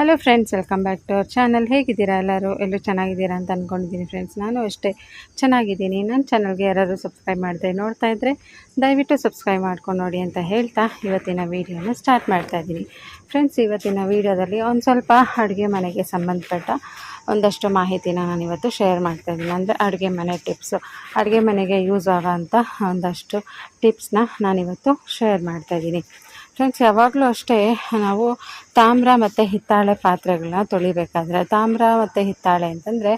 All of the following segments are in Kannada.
Hello friends welcome back to our channel ಹೇಗಿದ್ದೀರಾ ಎಲ್ಲರೂ? ಎಲ್ಲರೂ ಚೆನ್ನಾಗಿದ್ದೀರಾ ಅಂತ ಅಂದ್ಕೊಂಡಿದ್ದೀನಿ ಫ್ರೆಂಡ್ಸ್ ನಾನು ಅಷ್ಟೇ ಚೆನ್ನಾಗಿದ್ದೀನಿ. ನನ್ನ ಚಾನಲ್ಗೆ ಯಾರಾದರೂ ಸಬ್ಸ್ಕ್ರೈಬ್ ಮಾಡಿದೆ ನೋಡ್ತಾ ಇದ್ದರೆ ದಯವಿಟ್ಟು ಸಬ್ಸ್ಕ್ರೈಬ್ ಮಾಡ್ಕೊಂಡು ನೋಡಿ ಅಂತ ಹೇಳ್ತಾ ಇವತ್ತಿನ ವೀಡಿಯೋನ ಸ್ಟಾರ್ಟ್ ಮಾಡ್ತಾ ಇದ್ದೀನಿ. ಫ್ರೆಂಡ್ಸ್ ಇವತ್ತಿನ ವೀಡಿಯೋದಲ್ಲಿ ಒಂದು ಸ್ವಲ್ಪ ಅಡುಗೆ ಮನೆಗೆ ಸಂಬಂಧಪಟ್ಟ ಒಂದಷ್ಟು ಮಾಹಿತಿನ ನಾನು ಇವತ್ತು ಶೇರ್ ಮಾಡ್ತಾ ಇದ್ದೀನಿ. ಅಂದರೆ ಅಡುಗೆ ಮನೆ ಟಿಪ್ಸು ಅಡುಗೆ ಮನೆಗೆ ಯೂಸ್ ಆಗೋಂಥ ಒಂದಷ್ಟು ಟಿಪ್ಸ್ನ ನಾನಿವತ್ತು ಶೇರ್ ಮಾಡ್ತಾ ಇದ್ದೀನಿ. ಫ್ರೆಂಡ್ಸ್ ಯಾವಾಗಲೂ ಅಷ್ಟೇ ನಾವು ತಾಮ್ರ ಮತ್ತು ಹಿತ್ತಾಳೆ ಪಾತ್ರೆಗಳನ್ನ ತೊಳಿಬೇಕಾದ್ರೆ, ತಾಮ್ರ ಮತ್ತು ಹಿತ್ತಾಳೆ ಅಂತಂದರೆ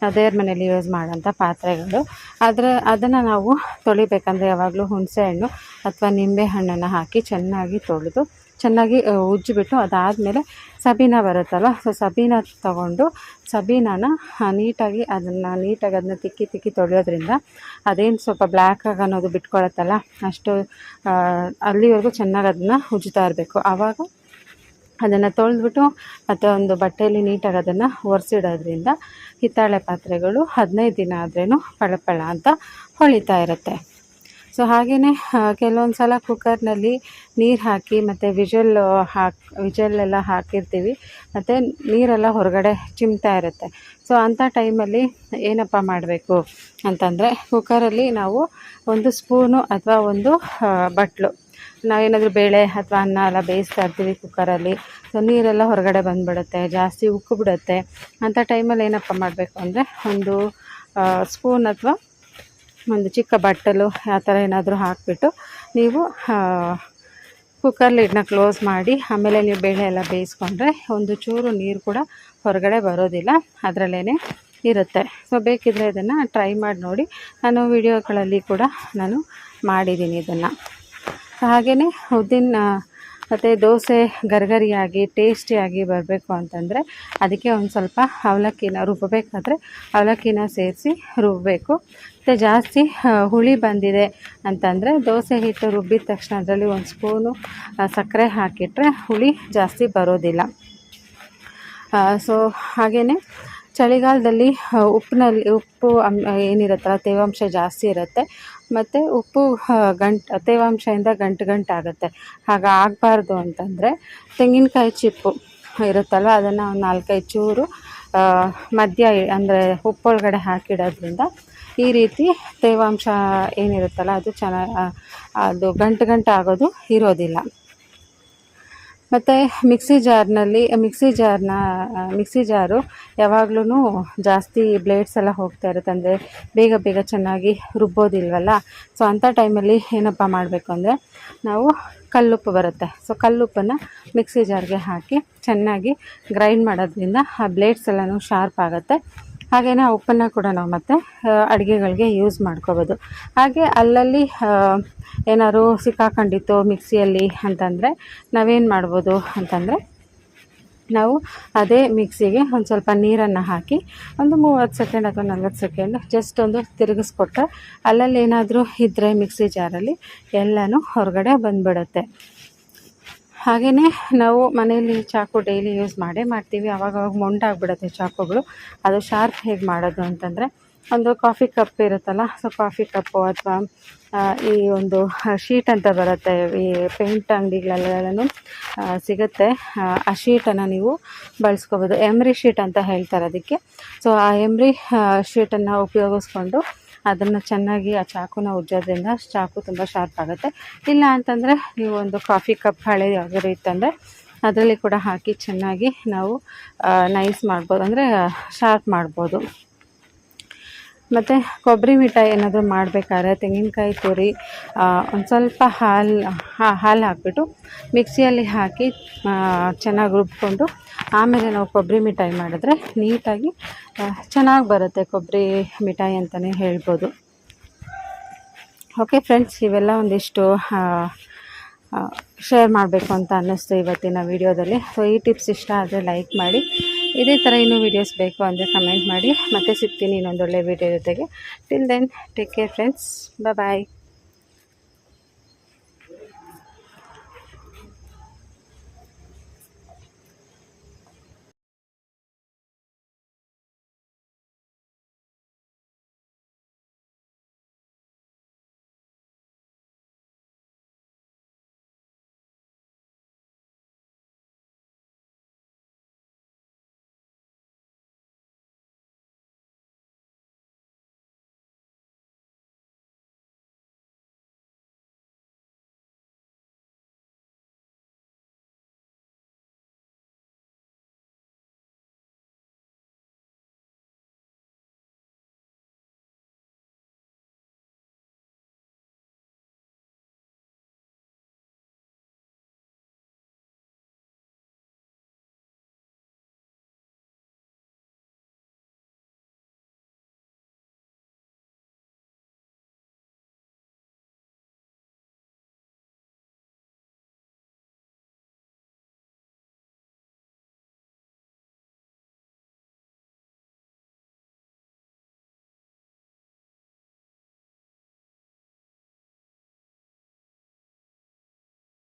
ನಾವು ದೇವ್ರ ಮನೇಲಿ ಯೂಸ್ ಮಾಡೋಂಥ ಪಾತ್ರೆಗಳು. ಅದರ ಅದನ್ನು ನಾವು ತೊಳಿಬೇಕಂದ್ರೆ ಯಾವಾಗಲೂ ಹುಣಸೆ ಹಣ್ಣು ಅಥವಾ ನಿಂಬೆ ಹಣ್ಣನ್ನು ಹಾಕಿ ಚೆನ್ನಾಗಿ ತೊಳೆದು ಚೆನ್ನಾಗಿ ಉಜ್ಜಿಬಿಟ್ಟು ಅದಾದಮೇಲೆ ಸಬೀನ ಬರುತ್ತಲ್ಲ ಸೊ ಸಬೀನ ತಗೊಂಡು ಸಬೀನಾನ ನೀಟಾಗಿ ಅದನ್ನು, ನೀಟಾಗಿ ಅದನ್ನ ತಿಕ್ಕಿ ತಿಕ್ಕಿ ತೊಳೆಯೋದ್ರಿಂದ ಅದೇನು ಸ್ವಲ್ಪ ಬ್ಲ್ಯಾಕ್ ಆಗಿ ಅನ್ನೋದು ಬಿಟ್ಕೊಳತ್ತಲ್ಲ, ಅಷ್ಟು ಅಲ್ಲಿವರೆಗೂ ಚೆನ್ನಾಗಿ ಅದನ್ನು ಉಜ್ತಾ ಇರಬೇಕು. ಆವಾಗ ಅದನ್ನು ತೊಳೆದ್ಬಿಟ್ಟು ಮತ್ತು ಒಂದು ಬಟ್ಟೆಯಲ್ಲಿ ನೀಟಾಗಿ ಅದನ್ನು ಒರೆಸಿಡೋದ್ರಿಂದ ಹಿತ್ತಾಳೆ ಪಾತ್ರೆಗಳು ಹದಿನೈದು ದಿನ ಆದ್ರೂ ಪಳ ಪಳ ಅಂತ ಹೊಳಿತಾ ಇರುತ್ತೆ. ಸೊ ಹಾಗೆಯೇ ಕೆಲವೊಂದು ಸಲ ಕುಕ್ಕರ್ನಲ್ಲಿ ನೀರು ಹಾಕಿ ಮತ್ತು ವಿಜಲ್ ಹಾಕಿ ವಿಜಲ್ಲೆಲ್ಲ ಹಾಕಿರ್ತೀವಿ. ಮತ್ತು ನೀರೆಲ್ಲ ಹೊರಗಡೆ ಚಿಮ್ತಾ ಇರುತ್ತೆ. ಸೊ ಅಂಥ ಟೈಮಲ್ಲಿ ಏನಪ್ಪ ಮಾಡಬೇಕು ಅಂತಂದರೆ, ಕುಕ್ಕರಲ್ಲಿ ನಾವು ಒಂದು ಸ್ಪೂನು ಅಥವಾ ಒಂದು ಬಟ್ಲು. ನಾವೇನಾದರೂ ಬೇಳೆ ಅಥವಾ ಅನ್ನ ಎಲ್ಲ ಬೇಯಿಸ್ತಾ ಇರ್ತೀವಿ ಕುಕ್ಕರಲ್ಲಿ. ಸೊ ನೀರೆಲ್ಲ ಹೊರಗಡೆ ಬಂದುಬಿಡುತ್ತೆ, ಜಾಸ್ತಿ ಉಕ್ಕು ಬಿಡುತ್ತೆ. ಅಂಥ ಟೈಮಲ್ಲಿ ಏನಪ್ಪ ಮಾಡಬೇಕು ಅಂದರೆ, ಒಂದು ಸ್ಪೂನ್ ಅಥವಾ ಒಂದು ಚಿಕ್ಕ ಬಟ್ಟಲು ಆ ಥರ ಏನಾದರೂ ಹಾಕಿಬಿಟ್ಟು ನೀವು ಕುಕ್ಕರ್ ಲಿಡ್ನ ಕ್ಲೋಸ್ ಮಾಡಿ, ಆಮೇಲೆ ನೀವು ಬೇಳೆ ಎಲ್ಲ ಬೇಯಿಸ್ಕೊಂಡ್ರೆ ಒಂದು ಚೂರು ನೀರು ಕೂಡ ಹೊರಗಡೆ ಬರೋದಿಲ್ಲ ಅದರಲ್ಲೇ ಇರುತ್ತೆ. ಸೊ ಬೇಕಿದ್ದರೆ ಇದನ್ನು ಟ್ರೈ ಮಾಡಿ ನೋಡಿ. ನಾನು ವಿಡಿಯೋಗಳಲ್ಲಿ ಕೂಡ ನಾನು ಮಾಡಿದ್ದೀನಿ ಇದನ್ನು. ಹಾಗೆಯೇ ಉದ್ದಿನ ಮತ್ತು ದೋಸೆ ಗರಿಗರಿಯಾಗಿ, ಟೇಸ್ಟಿಯಾಗಿ ಬರಬೇಕು ಅಂತಂದರೆ ಅದಕ್ಕೆ ಒಂದು ಸ್ವಲ್ಪ ಅವಲಕ್ಕಿನ ರುಬ್ಬಬೇಕಾದ್ರೆ ಅವಲಕ್ಕಿನ ಸೇರಿಸಿ ರುಬ್ಬಬೇಕು ಮತ್ತು ಜಾಸ್ತಿ ಹುಳಿ ಬಂದಿದೆ ಅಂತಂದರೆ ದೋಸೆ ಹಿಟ್ಟು ರುಬ್ಬಿದ ತಕ್ಷಣ ಅದರಲ್ಲಿ ಒಂದು ಸ್ಪೂನು ಸಕ್ಕರೆ ಹಾಕಿಟ್ರೆ ಹುಳಿ ಜಾಸ್ತಿ ಬರೋದಿಲ್ಲ. ಸೊ ಹಾಗೆಯೇ ಚಳಿಗಾಲದಲ್ಲಿ ಉಪ್ಪಿನಲ್ಲಿ ಉಪ್ಪು ಏನಿರುತ್ತಲ್ಲ, ತೇವಾಂಶ ಜಾಸ್ತಿ ಇರುತ್ತೆ. ಮತ್ತು ಉಪ್ಪು ಗಂಟು ತೇವಾಂಶದಿಂದ ಗಂಟು ಗಂಟು ಆಗುತ್ತೆ. ಹಾಗೆ ಆಗಬಾರ್ದು ಅಂತಂದರೆ ತೆಂಗಿನಕಾಯಿ ಚಿಪ್ಪು ಇರುತ್ತಲ್ವ, ಅದನ್ನು ಒಂದು ನಾಲ್ಕೈದು ಚೂರು ಮಧ್ಯ ಅಂದರೆ ಉಪ್ಪೊಳಗಡೆ ಹಾಕಿಡೋದ್ರಿಂದ ಈ ರೀತಿ ತೇವಾಂಶ ಏನಿರುತ್ತಲ್ಲ, ಅದು ಚೆನ್ನಾಗಿ ಅದು ಗಂಟು ಗಂಟು ಆಗೋದು ಇರೋದಿಲ್ಲ. ಮತ್ತು ಮಿಕ್ಸಿ ಜಾರ್ನಲ್ಲಿ, ಮಿಕ್ಸಿ ಜಾರ್ನ ಮಿಕ್ಸಿ ಜಾರು ಯಾವಾಗ್ಲೂ ಜಾಸ್ತಿ ಬ್ಲೇಡ್ಸ್ ಎಲ್ಲ ಹೋಗ್ತಾ ಇರುತ್ತೆ. ಅಂದರೆ ಬೇಗ ಬೇಗ ಚೆನ್ನಾಗಿ ರುಬ್ಬೋದಿಲ್ವಲ್ಲ? ಸೊ ಅಂಥ ಟೈಮಲ್ಲಿ ಏನಪ್ಪ ಮಾಡಬೇಕು ಅಂದರೆ ನಾವು ಕಲ್ಲುಪ್ಪು ಬರುತ್ತೆ. ಸೊ ಕಲ್ಲುಪ್ಪನ್ನು ಮಿಕ್ಸಿ ಜಾರ್ಗೆ ಹಾಕಿ ಚೆನ್ನಾಗಿ ಗ್ರೈಂಡ್ ಮಾಡೋದ್ರಿಂದ ಆ ಬ್ಲೇಡ್ಸ್ ಎಲ್ಲನೂ ಶಾರ್ಪ್ ಆಗುತ್ತೆ. ಹಾಗೆಯೇ ಆ ಉಪ್ಪನ್ನು ಕೂಡ ನಾವು ಮತ್ತೆ ಅಡುಗೆಗಳಿಗೆ ಯೂಸ್ ಮಾಡ್ಕೋಬೋದು. ಹಾಗೆ ಅಲ್ಲಲ್ಲಿ ಏನಾದ್ರು ಸಿಕ್ಕಾಕೊಂಡಿತ್ತು ಮಿಕ್ಸಿಯಲ್ಲಿ ಅಂತಂದರೆ, ನಾವೇನು ಮಾಡ್ಬೋದು ಅಂತಂದರೆ, ನಾವು ಅದೇ ಮಿಕ್ಸಿಗೆ ಒಂದು ಸ್ವಲ್ಪ ನೀರನ್ನು ಹಾಕಿ, ಒಂದು ಮೂವತ್ತು ಸೆಕೆಂಡ್ ಅಥವಾ ನಲ್ವತ್ತು ಸೆಕೆಂಡ್ ಜಸ್ಟ್ ಒಂದು ತಿರುಗಿಸ್ಕೊಟ್ರೆ ಅಲ್ಲಲ್ಲಿ ಏನಾದರೂ ಇದ್ದರೆ ಮಿಕ್ಸಿ ಜಾರಲ್ಲಿ ಎಲ್ಲನೂ ಹೊರಗಡೆ ಬಂದುಬಿಡುತ್ತೆ. ಹಾಗೆಯೇ ನಾವು ಮನೆಯಲ್ಲಿ ಚಾಕು ಡೈಲಿ ಯೂಸ್ ಮಾಡೇ ಮಾಡ್ತೀವಿ. ಆವಾಗವಾಗ ಮೊಂಡಾಗ್ಬಿಡುತ್ತೆ ಚಾಕುಗಳು. ಅದು ಶಾರ್ಪ್ ಹೇಗೆ ಮಾಡೋದು ಅಂತಂದರೆ ಒಂದು ಕಾಫಿ ಕಪ್ ಇರುತ್ತಲ್ಲ ಸೊ ಕಾಫಿ ಕಪ್ಪು ಅಥವಾ ಈ ಒಂದು ಶೀಟ್ ಅಂತ ಬರುತ್ತೆ. ಈ ಪೇಂಟ್ ಅಂಗಡಿಗಳೆಲ್ಲನೂ ಸಿಗುತ್ತೆ. ಆ ಶೀಟನ್ನು ನೀವು ಬಳಸ್ಕೋಬೋದು. ಎಮ್ರಿ ಶೀಟ್ ಅಂತ ಹೇಳ್ತಾರೆ ಅದಕ್ಕೆ. ಸೊ ಆ ಎಮ್ರಿ ಶೀಟನ್ನು ಉಪಯೋಗಿಸ್ಕೊಂಡು ಅದನ್ನು ಚೆನ್ನಾಗಿ ಆ ಚಾಕುನ ಉಜ್ಜೋದ್ರಿಂದ ಚಾಕು ತುಂಬ ಶಾರ್ಪ್ ಆಗುತ್ತೆ. ಇಲ್ಲ ಅಂತಂದರೆ ನೀವು ಒಂದು ಕಾಫಿ ಕಪ್ ಹಳೆ ಯಾವ್ದಾದ್ರು ಇತ್ತಂದರೆ ಅದರಲ್ಲಿ ಕೂಡ ಹಾಕಿ ಚೆನ್ನಾಗಿ ನಾವು ನೈಸ್ ಮಾಡ್ಬೋದು. ಅಂದರೆ ಶಾರ್ಪ್ ಮಾಡ್ಬೋದು. ಮತ್ತು ಕೊಬ್ಬರಿ ಮಿಠಾಯಿ ಏನಾದರೂ ಮಾಡಬೇಕಾದ್ರೆ ತೆಂಗಿನಕಾಯಿ ತುರಿ ಒಂದು ಸ್ವಲ್ಪ ಹಾಲು ಹಾಲು ಹಾಕಿಬಿಟ್ಟು ಮಿಕ್ಸಿಯಲ್ಲಿ ಹಾಕಿ ಚೆನ್ನಾಗಿ ರುಬ್ಕೊಂಡು ಆಮೇಲೆ ನಾವು ಕೊಬ್ಬರಿ ಮಿಠಾಯಿ ಮಾಡಿದ್ರೆ ನೀಟಾಗಿ ಚೆನ್ನಾಗಿ ಬರುತ್ತೆ ಕೊಬ್ಬರಿ ಮಿಠಾಯಿ ಅಂತಲೇ ಹೇಳ್ಬೋದು. ಓಕೆ ಫ್ರೆಂಡ್ಸ್ ಇವೆಲ್ಲ ಒಂದಿಷ್ಟು ಶೇರ್ ಮಾಡಬೇಕು ಅಂತ ಅನ್ನಿಸ್ತು ಇವತ್ತಿನ ವಿಡಿಯೋದಲ್ಲಿ. ಸೊ ಈ ಟಿಪ್ಸ್ ಇಷ್ಟ ಆದರೆ ಲೈಕ್ ಮಾಡಿ. ಇದೇ ಥರ ಇನ್ನೂ ವೀಡಿಯೋಸ್ ಬೇಕು ಅಂದರೆ ಕಮೆಂಟ್ ಮಾಡಿ. ಮತ್ತೆ ಸಿಗ್ತೀನಿ ಇನ್ನೊಂದು ಒಳ್ಳೆ ವೀಡಿಯೋ ಜೊತೆಗೆ. Till then take care friends bye